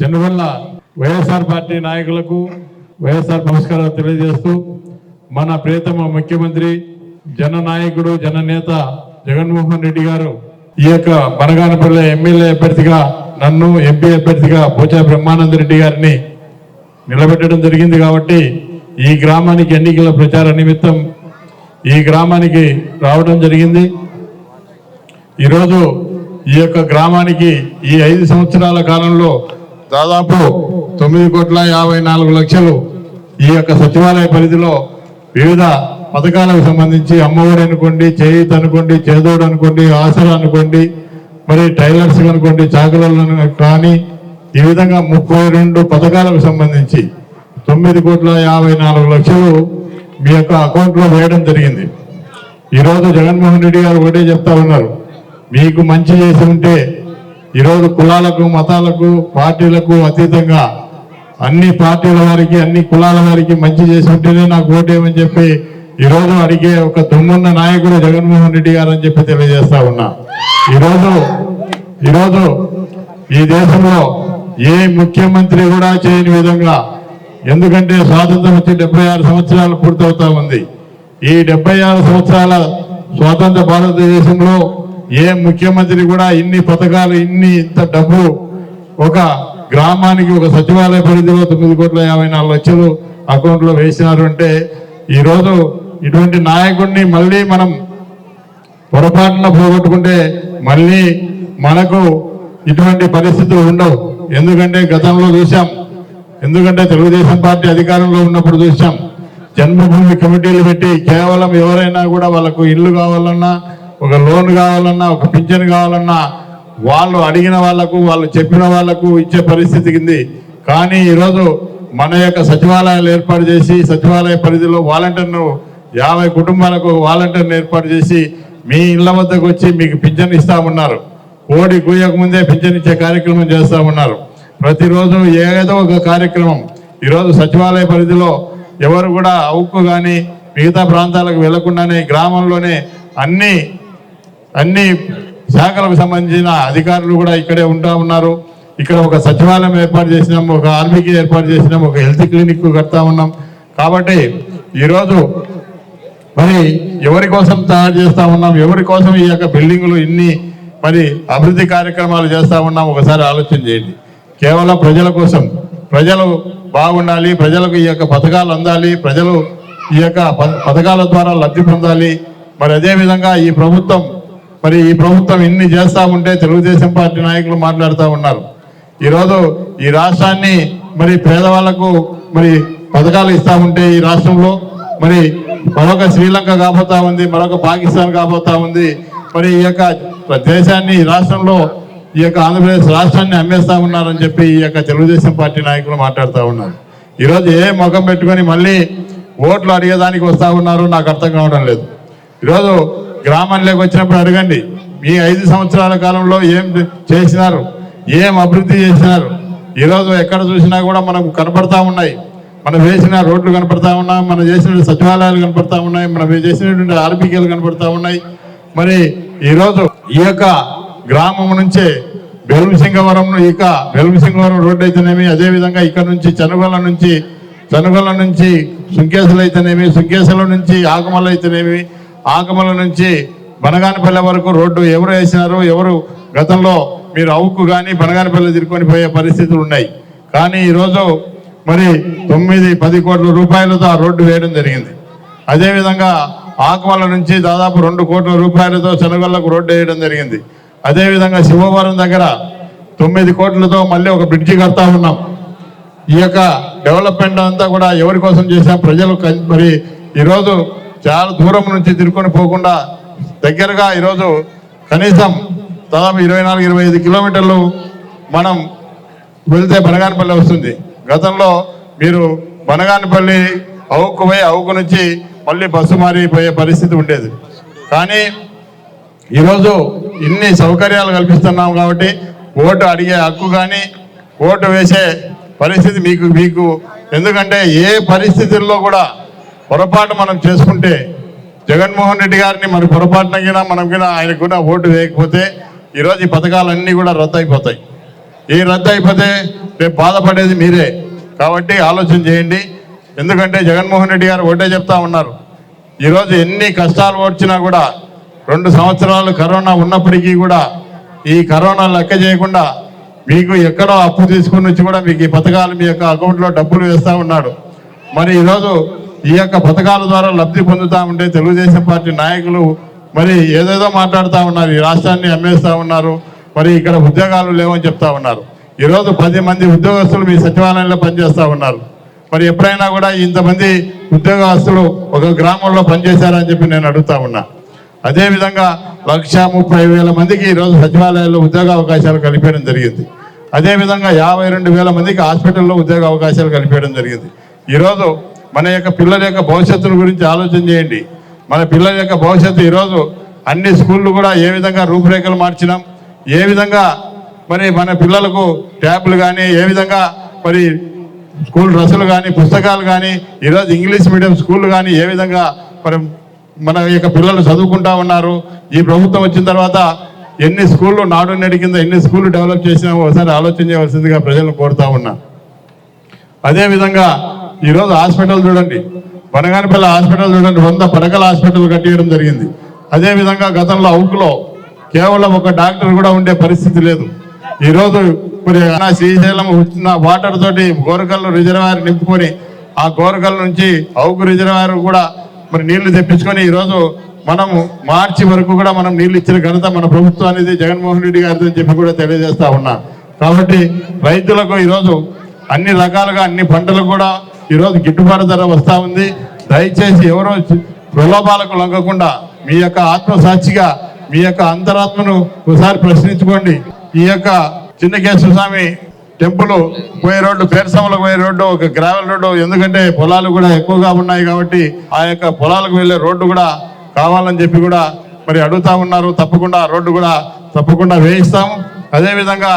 జనవల్ల YSR party నాయకులకు వైఎస్ఆర్ నమస్కారాలు తెలియజేస్తూ మన ప్రియతమ ముఖ్యమంత్రి జననాయకుడు జననేత జగన్మోహన్ రెడ్డి గారు ఈ యొక్క బనగానపల్లి ఎమ్మెల్యే అభ్యర్థిగా నన్ను ఎంపీ అభ్యర్థిగా పోచా బ్రహ్మానంద రెడ్డి గారిని నిలబెట్టడం జరిగింది కాబట్టి ఈ గ్రామానికి ఎన్నికల ప్రచార నిమిత్తం ఈ గ్రామానికి రావడం జరిగింది. ఈరోజు ఈ యొక్క గ్రామానికి ఈ ఐదు సంవత్సరాల కాలంలో దాదాపు తొమ్మిది కోట్ల యాభై నాలుగు లక్షలు ఈ యొక్క సచివాలయ పరిధిలో వివిధ పథకాలకు సంబంధించి అమ్మఒడి అనుకోండి చేయిత్ అనుకోండి చేదోడు అనుకోండి ఆసరా అనుకోండి మరి టైలర్స్ అనుకోండి చాకలను కానీ ఈ విధంగా ముప్పై రెండు పథకాలకు సంబంధించి తొమ్మిది కోట్ల యాభై నాలుగు లక్షలు మీ యొక్క అకౌంట్లో వేయడం జరిగింది. ఈరోజు జగన్మోహన్ రెడ్డి గారు ఒకటే చెప్తా ఉన్నారు మీకు మంచి చేసి ఉంటే ఈరోజు కులాలకు మతాలకు పార్టీలకు అతీతంగా అన్ని పార్టీల వారికి అన్ని కులాల వారికి మంచి చేసి నాకు ఓటేమని చెప్పి ఈరోజు అడిగే ఒక దుమ్మున్న నాయకుడు జగన్మోహన్ రెడ్డి గారు అని చెప్పి తెలియజేస్తా ఉన్నా. ఈరోజు ఈరోజు ఈ దేశంలో ఏ ముఖ్యమంత్రి కూడా చేయని విధంగా ఎందుకంటే స్వాతంత్రం వచ్చి డెబ్బై ఆరు సంవత్సరాలు పూర్తవుతా ఉంది. ఈ డెబ్బై ఆరు సంవత్సరాల స్వాతంత్ర భారతదేశంలో ఏ ముఖ్యమంత్రి కూడా ఇన్ని పథకాలు ఇన్ని ఇంత డబ్బు ఒక గ్రామానికి ఒక సచివాలయ పరిధిలో తొమ్మిది కోట్ల యాభై నాలుగు లక్షలు అకౌంట్లో వేసినారు అంటే ఈరోజు ఇటువంటి నాయకుడిని మళ్ళీ మనం పొరపాటున పోగొట్టుకుంటే మళ్ళీ మనకు ఇటువంటి పరిస్థితులు ఉండవు. ఎందుకంటే గతంలో చూసాం ఎందుకంటే తెలుగుదేశం పార్టీ అధికారంలో ఉన్నప్పుడు చూసాం జన్మభూమి కమిటీలు పెట్టి కేవలం ఎవరైనా కూడా వాళ్ళకు ఇల్లు కావాలన్నా ఒక లోన్ కావాలన్నా ఒక పింఛన్ కావాలన్నా వాళ్ళు అడిగిన వాళ్ళకు వాళ్ళు చెప్పిన వాళ్ళకు ఇచ్చే పరిస్థితి కింది కానీ ఈరోజు మన యొక్క సచివాలయాలు ఏర్పాటు చేసి సచివాలయ పరిధిలో వాలంటీర్ను యాభై కుటుంబాలకు వాలంటీర్ను ఏర్పాటు చేసి మీ ఇళ్ళ వద్దకు వచ్చి మీకు పింఛన్ ఇస్తామన్నారు. కోడి కూయక ముందే పింఛన్ ఇచ్చే కార్యక్రమం చేస్తామన్నారు. ప్రతిరోజు ఏదో ఒక కార్యక్రమం. ఈరోజు సచివాలయ పరిధిలో ఎవరు కూడా అవుకు కానీ మిగతా ప్రాంతాలకు వెళ్ళకుండానే గ్రామంలోనే అన్ని అన్ని శాఖలకు సంబంధించిన అధికారులు కూడా ఇక్కడే ఉంటా ఉన్నారు. ఇక్కడ ఒక సచివాలయం ఏర్పాటు చేసినాం ఒక ఆర్మీకి ఏర్పాటు చేసినాం ఒక హెల్త్ క్లినిక్ కడతా ఉన్నాం. కాబట్టి ఈరోజు మరి ఎవరి కోసం తయారు చేస్తా ఉన్నాం ఎవరి కోసం ఈ యొక్క బిల్డింగులు ఇన్ని మరి అభివృద్ధి కార్యక్రమాలు చేస్తా ఉన్నాం ఒకసారి ఆలోచన చేయండి. కేవలం ప్రజల కోసం ప్రజలు బాగుండాలి ప్రజలకు ఈ యొక్క పథకాలు అందాలి ప్రజలు ఈ యొక్క ప- పథకాల ద్వారా లబ్ధి పొందాలి. మరి అదేవిధంగా ఈ ప్రభుత్వం మరి ఈ ప్రభుత్వం ఇన్ని చేస్తా ఉంటే తెలుగుదేశం పార్టీ నాయకులు మాట్లాడుతూ ఉన్నారు. ఈరోజు ఈ రాష్ట్రాన్ని మరి పేదవాళ్ళకు మరి పథకాలు ఇస్తా ఉంటే ఈ రాష్ట్రంలో మరి మరొక శ్రీలంక కాబోతా ఉంది మరొక పాకిస్తాన్ కాబోతా ఉంది. మరి ఈ యొక్క దేశాన్ని ఈ రాష్ట్రంలో ఈ యొక్క ఆంధ్రప్రదేశ్ రాష్ట్రాన్ని అమ్మేస్తా ఉన్నారని చెప్పి ఈ యొక్క తెలుగుదేశం పార్టీ నాయకులు మాట్లాడుతూ ఉన్నారు. ఈరోజు ఏ ముఖం పెట్టుకొని మళ్ళీ ఓట్లు అడిగేదానికి వస్తూ ఉన్నారు నాకు అర్థం కావడం లేదు. ఈరోజు గ్రామంలోకి వచ్చినప్పుడు అడగండి మీ ఐదు సంవత్సరాల కాలంలో ఏం చేసినారు? ఏం అభివృద్ధి చేసినారు? ఈరోజు ఎక్కడ చూసినా కూడా మనకు కనపడతా ఉన్నాయి. మనం వేసిన రోడ్లు కనపడతా ఉన్నాయి మనం చేసిన సచివాలయాలు కనపడతా ఉన్నాయి మనం చేసినటువంటి ఆర్బికేలు కనపడతా ఉన్నాయి. మరి ఈరోజు ఈ యొక్క గ్రామం నుంచే బెలుమసింగవరం ఇక బెలుమసింగవరం రోడ్డు అయితేనేమి అదేవిధంగా ఇక్కడ నుంచి చనుగొల నుంచి చనుగొల నుంచి సుంకేశలు అయితేనేమి సుంకేశల నుంచి ఆకుమల అయితేనేమి ఆగమల నుంచి బనగానపల్లె వరకు రోడ్డు ఎవరు వేసినారు ఎవరు గతంలో మీరు అవుకు కానీ బనగానపల్లె తిరుకొని పోయే పరిస్థితులు ఉన్నాయి. కానీ ఈరోజు మరి తొమ్మిది పది కోట్ల రూపాయలతో ఆ రోడ్డు వేయడం జరిగింది. అదేవిధంగా ఆకుమల నుంచి దాదాపు రెండు కోట్ల రూపాయలతో శనగొల్లకు రోడ్డు వేయడం జరిగింది. అదేవిధంగా శివవరం దగ్గర తొమ్మిది కోట్లతో మళ్ళీ ఒక బ్రిడ్జి కడతా ఉన్నాం. ఈ యొక్క డెవలప్మెంట్ అంతా కూడా ఎవరి కోసం చేసాం ప్రజలు మరి ఈరోజు చాలా దూరం నుంచి తిరుకొని పోకుండా దగ్గరగా ఈరోజు కనీసం దాదాపు ఇరవై నాలుగు ఇరవై ఐదు కిలోమీటర్లు మనం వెళ్తే బనగానపల్లి వస్తుంది. గతంలో మీరు బనగానపల్లి అవుకు పోయి అవుకు నుంచి మళ్ళీ బస్సు మారిపోయే పరిస్థితి ఉండేది. కానీ ఈరోజు ఇన్ని సౌకర్యాలు కల్పిస్తున్నాం కాబట్టి ఓటు అడిగే హక్కు కానీ ఓటు వేసే పరిస్థితి మీకు మీకు ఎందుకంటే ఏ పరిస్థితుల్లో కూడా పొరపాటు మనం చేసుకుంటే జగన్మోహన్ రెడ్డి గారిని మరి పొరపాటున కూడా మనం గినా ఆయనకు కూడా ఓటు వేయకపోతే ఈరోజు ఈ పథకాలన్నీ కూడా రద్దు అయిపోతాయి ఈ రద్దు అయిపోతే రేపు బాధపడేది మీరే. కాబట్టి ఆలోచన చేయండి. ఎందుకంటే జగన్మోహన్ రెడ్డి గారు ఒకటే చెప్తా ఉన్నారు. ఈరోజు ఎన్ని కష్టాలు వచ్చినా కూడా రెండు సంవత్సరాలు కరోనా ఉన్నప్పటికీ కూడా ఈ కరోనా లెక్క చేయకుండా మీకు ఎక్కడో అప్పు తీసుకుని వచ్చి కూడా మీకు ఈ పథకాలు మీ యొక్క అకౌంట్లో డబ్బులు వేస్తూ ఉన్నాడు మరి ఈరోజు ఈ యొక్క పథకాల ద్వారా లబ్ధి పొందుతా ఉంటే తెలుగుదేశం పార్టీ నాయకులు మరి ఏదేదో మాట్లాడుతూ ఉన్నారు ఈ రాష్ట్రాన్ని అమ్మేస్తా ఉన్నారు మరి ఇక్కడ ఉద్యోగాలు లేవని చెప్తా ఉన్నారు. ఈరోజు పది మంది ఉద్యోగస్తులు మీ సచివాలయంలో పనిచేస్తూ ఉన్నారు. మరి ఎప్పుడైనా కూడా ఇంతమంది ఉద్యోగస్తులు ఒక గ్రామంలో పనిచేశారని చెప్పి నేను అడుగుతా ఉన్నా. అదేవిధంగా లక్ష ముప్పై వేల మందికి ఈరోజు సచివాలయాల్లో ఉద్యోగ అవకాశాలు కల్పించడం జరిగింది. అదేవిధంగా యాభై రెండు వేల మందికి హాస్పిటల్లో ఉద్యోగ అవకాశాలు కల్పించడం జరిగింది. ఈరోజు మన యొక్క పిల్లల యొక్క భవిష్యత్తును గురించి ఆలోచన చేయండి. మన పిల్లల యొక్క భవిష్యత్తు ఈరోజు అన్ని స్కూళ్ళు కూడా ఏ విధంగా రూపురేఖలు మార్చినాం ఏ విధంగా మరి మన పిల్లలకు ట్యాబ్లు కానీ ఏ విధంగా మరి స్కూల్ డ్రెస్సులు కానీ పుస్తకాలు కానీ ఈరోజు ఇంగ్లీష్ మీడియం స్కూళ్ళు కానీ ఏ విధంగా మరి మన యొక్క పిల్లలు చదువుకుంటా ఉన్నారు. ఈ ప్రభుత్వం వచ్చిన తర్వాత ఎన్ని స్కూళ్ళు నాడు నేడు కింద ఎన్ని స్కూళ్ళు డెవలప్ చేసినా ఒకసారి ఆలోచన చేయవలసిందిగా ప్రజలను కోరుతా ఉన్నా. అదేవిధంగా ఈరోజు హాస్పిటల్ చూడండి. బనగానపల్లి హాస్పిటల్ చూడండి. వంద పడకల హాస్పిటల్ కట్టేయడం జరిగింది. అదేవిధంగా గతంలో అవుకులో కేవలం ఒక డాక్టర్ కూడా ఉండే పరిస్థితి లేదు. ఈరోజు మరి శ్రీశైలం వచ్చిన వాటర్ తోటి గోరకల్లు రిజర్వాయర్ నింపుకొని ఆ గోరకల్ నుంచి అవుకు రిజర్వాయర్ కూడా మరి నీళ్ళు తెప్పించుకొని ఈరోజు మనము మార్చి వరకు కూడా మనం నీళ్ళు ఇచ్చిన ఘనత మన ప్రభుత్వం అనేది జగన్మోహన్ రెడ్డి గారితో అని చెప్పి కూడా తెలియజేస్తా ఉన్నా. కాబట్టి రైతులకు ఈరోజు అన్ని రకాలుగా అన్ని పంటలు కూడా ఈరోజు గిట్టుబాటు ధర వస్తూ ఉంది. దయచేసి ఎవరో ప్రలోభాలకు లొంగకుండా మీ యొక్క ఆత్మసాక్షిగా మీ యొక్క అంతరాత్మను ఒకసారి ప్రశ్నించుకోండి. ఈ యొక్క చిన్నకేశ్వర స్వామి టెంపుల్ పోయే రోడ్డు పేరసమలకు పోయే రోడ్డు ఒక గ్రావెల్ రోడ్డు ఎందుకంటే పొలాలు కూడా ఎక్కువగా ఉన్నాయి కాబట్టి ఆ యొక్క పొలాలకు వెళ్ళే రోడ్డు కూడా కావాలని చెప్పి కూడా మరి అడుగుతా ఉన్నారు. తప్పకుండా రోడ్డు కూడా తప్పకుండా వేయిస్తాము. అదేవిధంగా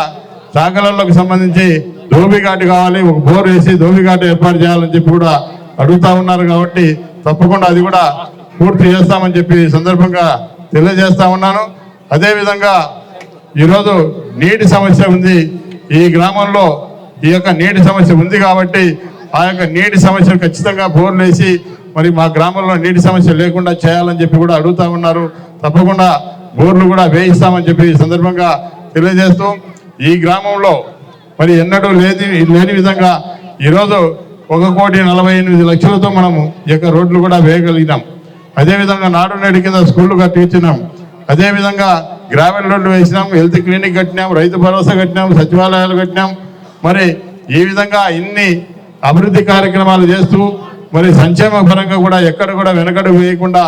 చాకలలోకి సంబంధించి ధోబిఘాటు కావాలి ఒక బోర్ వేసి ధోబిఘాటు ఏర్పాటు చేయాలని చెప్పి కూడా అడుగుతా ఉన్నారు కాబట్టి తప్పకుండా అది కూడా పూర్తి చేస్తామని చెప్పి సందర్భంగా తెలియజేస్తా ఉన్నాను. అదేవిధంగా ఈరోజు నీటి సమస్య ఉంది. ఈ గ్రామంలో ఈ యొక్క నీటి సమస్య ఉంది కాబట్టి ఆ యొక్క నీటి సమస్యను ఖచ్చితంగా బోర్లు వేసి మరి మా గ్రామంలో నీటి సమస్య లేకుండా చేయాలని చెప్పి కూడా అడుగుతా ఉన్నారు. తప్పకుండా బోర్లు కూడా వేయిస్తామని చెప్పి సందర్భంగా తెలియజేస్తూ ఈ గ్రామంలో మరి ఎన్నడూ లేని లేని విధంగా ఈరోజు ఒక కోటి నలభై ఎనిమిది లక్షలతో మనము యొక్క రోడ్లు కూడా వేయగలిగినాం. అదేవిధంగా నాడు నేడు కింద స్కూళ్ళు కట్టించినాం అదేవిధంగా గ్రామీణ రోడ్లు వేసినాం హెల్త్ క్లినిక్ కట్టినాం రైతు భరోసా కట్టినాం సచివాలయాలు కట్టినాం. మరి ఈ విధంగా ఇన్ని అభివృద్ధి కార్యక్రమాలు చేస్తూ మరి సంక్షేమ పరంగా కూడా ఎక్కడ కూడా వెనకడు వేయకుండా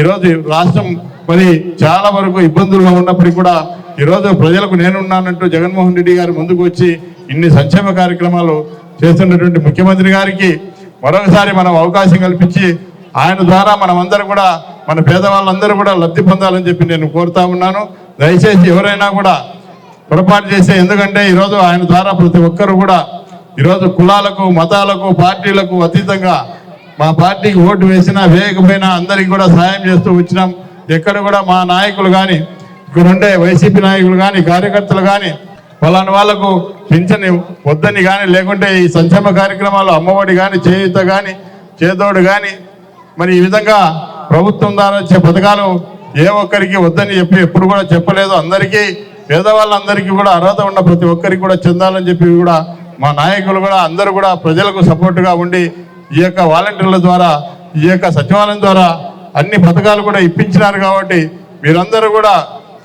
ఈరోజు రాష్ట్రం మరి చాలా వరకు ఇబ్బందులుగా ఉన్నప్పటికీ కూడా ఈరోజు ప్రజలకు నేనున్నానంటూ జగన్మోహన్ రెడ్డి గారు ముందుకు వచ్చి ఇన్ని సంక్షేమ కార్యక్రమాలు చేస్తున్నటువంటి ముఖ్యమంత్రి గారికి మరొకసారి మనం అవకాశం కల్పించి ఆయన ద్వారా మనమందరం కూడా మన పేదవాళ్ళందరూ కూడా లబ్ధి పొందాలని చెప్పి నేను కోరుతా ఉన్నాను. దయచేసి ఎవరైనా కూడా పొరపాటు చేసే ఎందుకంటే ఈరోజు ఆయన ద్వారా ప్రతి ఒక్కరు కూడా ఈరోజు కులాలకు మతాలకు పార్టీలకు అతీతంగా మా పార్టీకి ఓటు వేసినా వేయకపోయినా అందరికీ కూడా సహాయం చేస్తూ వచ్చినాం. ఎక్కడ కూడా మా నాయకులు కానీ ఇక్కడ ఉండే వైసీపీ నాయకులు కానీ కార్యకర్తలు కానీ వాళ్ళని వాళ్ళకు పింఛని వద్దని కానీ లేకుంటే ఈ సంక్షేమ కార్యక్రమాలు అమ్మఒడి కానీ చేయూత కానీ చేదోడు కానీ మరి ఈ విధంగా ప్రభుత్వం ద్వారా వచ్చే పథకాలు ఏ ఒక్కరికి వద్దని చెప్పి ఎప్పుడు కూడా చెప్పలేదు. అందరికీ పేదవాళ్ళందరికీ కూడా అర్హత ఉన్న ప్రతి ఒక్కరికి కూడా చెందాలని చెప్పి కూడా మా నాయకులు కూడా అందరూ కూడా ప్రజలకు సపోర్టుగా ఉండి ఈ యొక్క వాలంటీర్ల ద్వారా ఈ యొక్క సచివాలయం ద్వారా అన్ని పథకాలు కూడా ఇప్పించినారు కాబట్టి మీరందరూ కూడా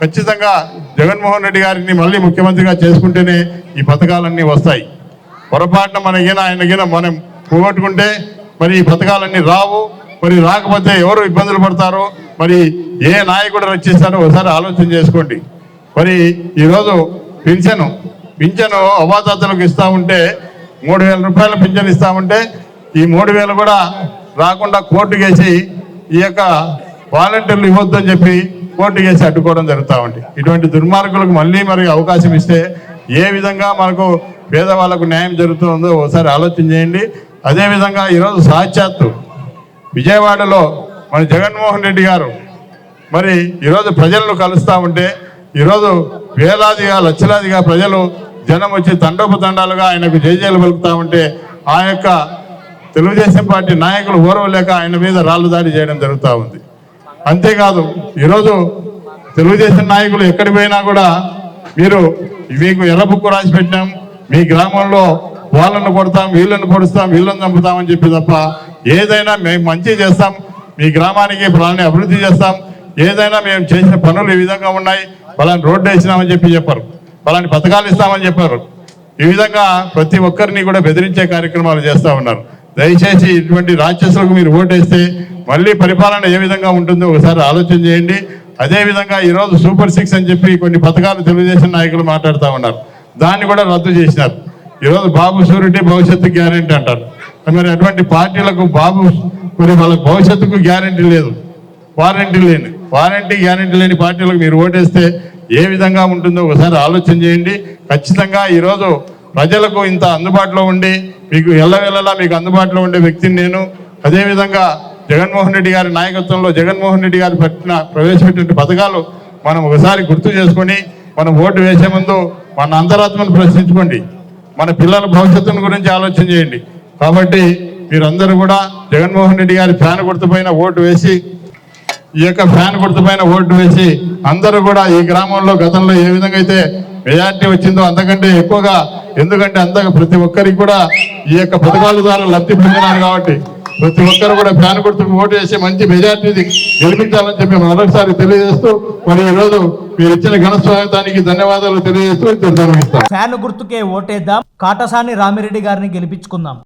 ఖచ్చితంగా జగన్మోహన్ రెడ్డి గారిని మళ్ళీ ముఖ్యమంత్రిగా చేసుకుంటేనే ఈ పథకాలన్నీ వస్తాయి. పొరపాటున మనకిన ఆయనకిన మనం పోగొట్టుకుంటే మరి ఈ పథకాలన్నీ రావు. మరి రాకపోతే ఎవరు ఇబ్బందులు పడతారో? మరి ఏ నాయకుడు రక్షిస్తారో ఒకసారి ఆలోచన చేసుకోండి. మరి ఈరోజు పింఛను పింఛను అవాతాతలకు ఇస్తా ఉంటే మూడు వేల రూపాయల పింఛను ఇస్తా ఉంటే ఈ మూడు వేలు కూడా రాకుండా కోర్టు కేసి ఈ యొక్క వాలంటీర్లు ఇవ్వద్దని చెప్పి కోర్టు కేసు అడ్డుకోవడం జరుగుతూ ఉంది. ఇటువంటి దుర్మార్గులకు మళ్ళీ మరి అవకాశం ఇస్తే ఏ విధంగా మనకు పేదవాళ్ళకు న్యాయం జరుగుతుందో ఒకసారి ఆలోచన చేయండి. అదేవిధంగా ఈరోజు సాక్షాత్తు విజయవాడలో మన జగన్మోహన్ రెడ్డి గారు మరి ఈరోజు ప్రజలను కలుస్తూ ఉంటే ఈరోజు వేలాదిగా లక్షలాదిగా ప్రజలు జనం వచ్చి తండోపతండాలుగా ఆయనకు జయజయలు పలుకుతూ ఉంటే ఆ యొక్క తెలుగుదేశం పార్టీ నాయకులు ఓర్వలేక ఆయన మీద రాళ్ళు దాడి చేయడం జరుగుతూ ఉంది. అంతేకాదు ఈరోజు తెలుగుదేశం నాయకులు ఎక్కడికి పోయినా కూడా మీరు మీకు ఎర్ర బుక్కు రాసి పెట్టాం మీ గ్రామంలో వాళ్ళను కొడతాం వీళ్ళను పొడుస్తాం వీళ్ళని చంపుతామని చెప్పి తప్ప ఏదైనా మేము మంచి చేస్తాం మీ గ్రామానికి ఫలాన్ని అభివృద్ధి చేస్తాం ఏదైనా మేము చేసిన పనులు ఈ విధంగా ఉన్నాయి ఫలాని రోడ్డు వేసినామని చెప్పి చెప్పారు ఫలాని పథకాలు ఇస్తామని చెప్పారు. ఈ విధంగా ప్రతి ఒక్కరిని కూడా బెదిరించే కార్యక్రమాలు చేస్తూ ఉన్నారు. దయచేసి ఇటువంటి రాక్షసులకు మీరు ఓటేస్తే మళ్ళీ పరిపాలన ఏ విధంగా ఉంటుందో ఒకసారి ఆలోచన చేయండి. అదే విధంగా ఈరోజు సూపర్ సిక్స్ అని చెప్పి కొన్ని పథకాలు తెలుగుదేశం నాయకులు మాట్లాడుతూ ఉన్నారు. దాన్ని కూడా రద్దు చేసినారు. ఈరోజు బాబు సూరిటీ భవిష్యత్తు గ్యారెంటీ అంటారు. మరి అటువంటి పార్టీలకు బాబు మరి వాళ్ళ భవిష్యత్తుకు గ్యారెంటీ లేదు. వారంటీ లేని వారంటీ గ్యారెంటీ లేని పార్టీలకు మీరు ఓటేస్తే ఏ విధంగా ఉంటుందో ఒకసారి ఆలోచన చేయండి. ఖచ్చితంగా ఈరోజు ప్రజలకు ఇంత అందుబాటులో ఉండి మీకు ఎల్లవెల్లలా మీకు అందుబాటులో ఉండే వ్యక్తిని నేను అదేవిధంగా జగన్మోహన్ రెడ్డి గారి నాయకత్వంలో జగన్మోహన్ రెడ్డి గారు పెట్టిన ప్రవేశపెట్టిన పథకాలు మనం ఒకసారి గుర్తు చేసుకొని మనం ఓటు వేసే ముందు మన అంతరాత్మను ప్రశ్నించుకోండి. మన పిల్లల భవిష్యత్తును గురించి ఆలోచన చేయండి. కాబట్టి మీరందరూ కూడా జగన్మోహన్ రెడ్డి గారి ఫ్యాన్ గుర్తుపైన ఓటు వేసి ఈ యొక్క ఫ్యాన్ గుర్తుపైన ఓటు వేసి అందరూ కూడా ఈ గ్రామంలో గతంలో ఏ విధంగా అయితే మెజార్టీ వచ్చిందో అంతకంటే ఎక్కువగా ఎందుకంటే అంతగా ప్రతి ఒక్కరికి కూడా ఈ యొక్క పథకాల ద్వారా లబ్ధి పొందినారు కాబట్టి ప్రతి ఒక్కరు కూడా ఫ్యాన్ గుర్తుకు ఓటు వేసి మంచి మెజార్టీ గెలిపించాలని చెప్పి మరొకసారి తెలియజేస్తూ మరి ఈరోజు మీరు ఇచ్చిన ఘన స్వాగతానికి ధన్యవాదాలు తెలియజేస్తూ ఫ్యాన్ గుర్తుకే ఓటేద్దాం. కాటసాని రామిరెడ్డి గారిని గెలిపించుకుందాం.